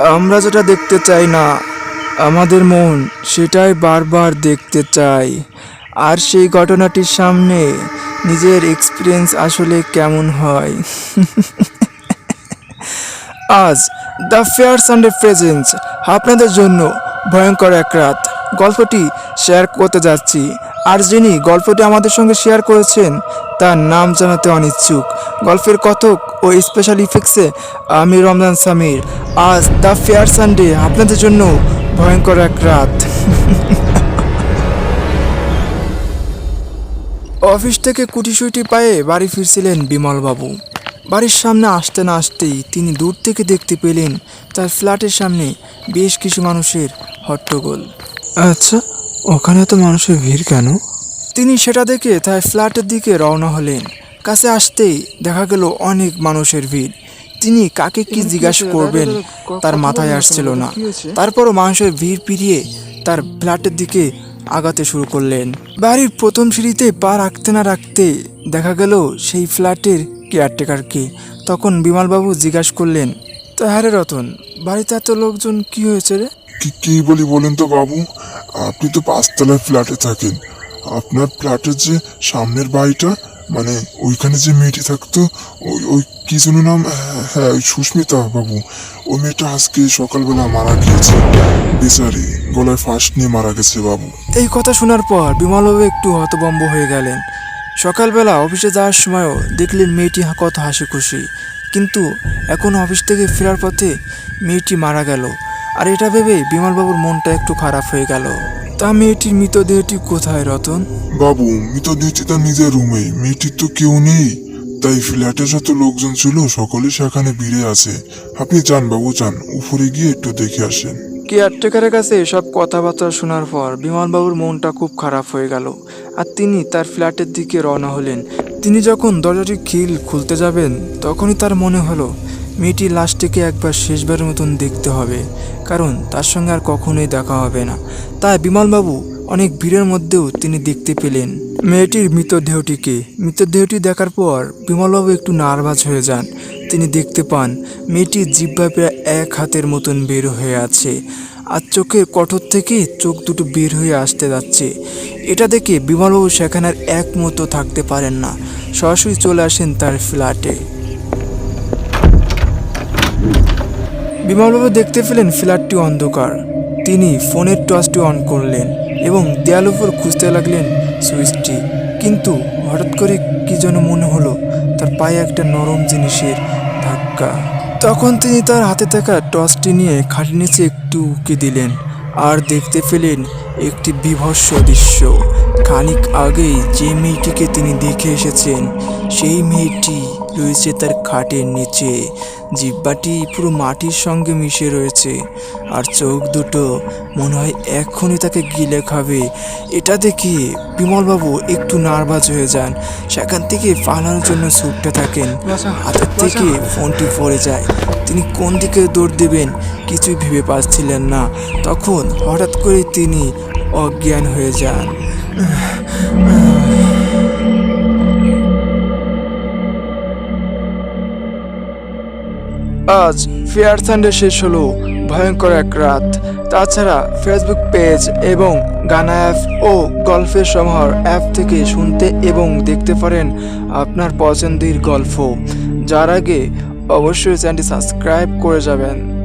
আমরা যেটা দেখতে চাই না, আমাদের মন সেটাই বারবার দেখতে চাই। আর সেই ঘটনাটির সামনে নিজের এক্সপিরিয়েন্স আসলে কেমন হয়? আজ দ্য ফেয়ার সানডে প্রেজেন্স আপনাদের জন্য ভয়ঙ্কর এক রাত। গল্পটি শেয়ার করতে যাচ্ছি। আর যিনি গল্পটি আমাদের সঙ্গে শেয়ার করেছেন, তার নাম জানাতে অনিচ্ছুক। গল্পের কথক ও স্পেশাল ইফেক্টসে আমি রমজান সামির। আজ দ্য ফেয়ার সানডে, আপনাদের জন্য ভয়ঙ্কর এক রাত। অফিস থেকে কুটিসুটি পায়ে বাড়ি ফিরছিলেন বিমলবাবু। বাড়ির সামনে আসতে না আসতেই তিনি দূর থেকে দেখতে পেলেন তার ফ্ল্যাটের সামনে বেশ কিছু মানুষের হট্টগোল। আচ্ছা ওখানে তো মানুষের ভিড় কেন? তিনি সেটা দেখে তাই ফ্ল্যাটের দিকে রওনা হলেন। কাছে আসতেই দেখা গেল অনেক মানুষের ভিড়। তিনি কাকে কি জিজ্ঞাসা করবেন তার মাথায় আসছিল না। তারপরও মানুষের ভিড় পিরিয়ে তার ফ্ল্যাটের দিকে আগাতে শুরু করলেন। বাড়ির প্রথম সিঁড়িতে পা রাখতে না রাখতে দেখা গেল সেই ফ্ল্যাটের কেয়ারটেকারকে। তখন বিমলবাবু জিজ্ঞাসা করলেন তা হ্যাঁ রে রতন বাড়িতে এত লোকজন কি হয়েছে রে? কি বলি বলেন তো বাবু? আপনি তো পাঁচতলার ফ্ল্যাটে থাকেন। আপনার ফ্ল্যাটের যে সামনের বাড়িটা মানে ওইখানে যে মেয়েটি থাকতো ওই ওই কি যেন নাম? হ্যাঁ, হ্যাঁ ওই সুস্মিতা বাবু। ওই মেয়েটা আজকে সকালবেলা মারা গিয়েছে। বেচারি গলায় ফাঁস নিয়ে মারা গেছে বাবু। এই কথা শোনার পর বিমলবাবু একটু হতবম্ব হয়ে গেলেন। সকালবেলা অফিসে যাওয়ার সময়ও দেখলেন মেয়েটি কত হাসি খুশি কিন্তু এখন অফিস থেকে ফেরার পথে মেয়েটি মারা গেল। আর এটা ভেবে বিমলবাবুর মনটা একটু খারাপ হয়ে গেল। তা মেয়েটির মৃতদেহটি কোথায় রতন? বাবু মৃত দিয়েছি তার নিজের রুমে। মেয়েটির তো কেউ নেই। তাই ফ্ল্যাটে যত লোকজন ছিল সকলে সেখানে ভিড়ে আছে। আপনি যান বাবু যান। উপরে গিয়ে একটু দেখে আসেন। কেয়ারটেকারের কাছে সব কথাবার্তা শোনার পর বিমলবাবুর মনটা খুব খারাপ হয়ে গেল। আর তিনি তার ফ্ল্যাটের দিকে রওনা হলেন। তিনি যখন দরজাটি খিল খুলতে যাবেন তখনই তার মনে হলো মেয়েটির লাশটিকে একবার শেষবারের মতন দেখতে হবে, কারণ তার সঙ্গে আর কখনোই দেখা হবে না। তাই বিমলবাবু অনেক ভিড়ের মধ্যেও তিনি দেখতে পেলেন। মেয়েটির মৃতদেহটিকে মৃতদেহটি দেখার পর বিমলবাবু একটু নার্ভাস হয়ে যান। তিনি দেখতে পান, মেয়েটির জিব্বা প্রায় এক হাতের মতন বের হয়ে আছে আর চোখের কঠোর থেকে চোখ দুটো বের হয়ে আসতে যাচ্ছে। এটা দেখে বিমলবাবু সেখানে আর এক মতো থাকতে পারেন না। সরাসরি চলে আসেন তার ফ্ল্যাটে। বিমলবাবু দেখতে পেলেন ফ্ল্যাটটি অন্ধকার। তিনি ফোনের টর্চটি অন করলেন এবং দেয়াল উপর খুঁজতে লাগলেন সুইচটি। কিন্তু হঠাৎ করে কি যেন মনে হলো, তার পায়ে একটা নরম জিনিসের ধাক্কা। তখন তিনি তার হাতে থাকা টর্চটি নিয়ে খাটের নিচে একটু উঁকে দিলেন আর দেখতে পেলেন একটি বিভৎস দৃশ্য। খানিক আগেই যে মেয়েটিকে তিনি দেখে এসেছেন সেই মেয়েটি রয়েছে তার খাটের নিচে। জিব্বাটি পুরো মাটির সঙ্গে মিশে রয়েছে আর চোখ দুটো মনে হয় এক্ষুনি তাকে গিলে খাবে। এটা দেখে বিমলবাবু একটু নার্ভাস হয়ে যান। সেখান থেকে পালানোর জন্য ছুটতে থাকেন। হাতের থেকে ফোনটি পড়ে যায়। তিনি কোন দিকে দৌড় দেবেন কিছুই ভেবে পাচ্ছিলেন না। তখন হঠাৎ করে তিনি অজ্ঞান হয়ে যান। আজ ফেয়ার সানডে শেষ হলো ভয়ঙ্কর এক রাত। তাছাড়া ফেসবুক পেজ এবং গানা অ্যাপ ও গল্পের সমাহার অ্যাপ থেকে শুনতে এবং দেখতে পারেন আপনার পছন্দের গল্প। যার আগে অবশ্যই চ্যানেলটি সাবস্ক্রাইব করে যাবেন।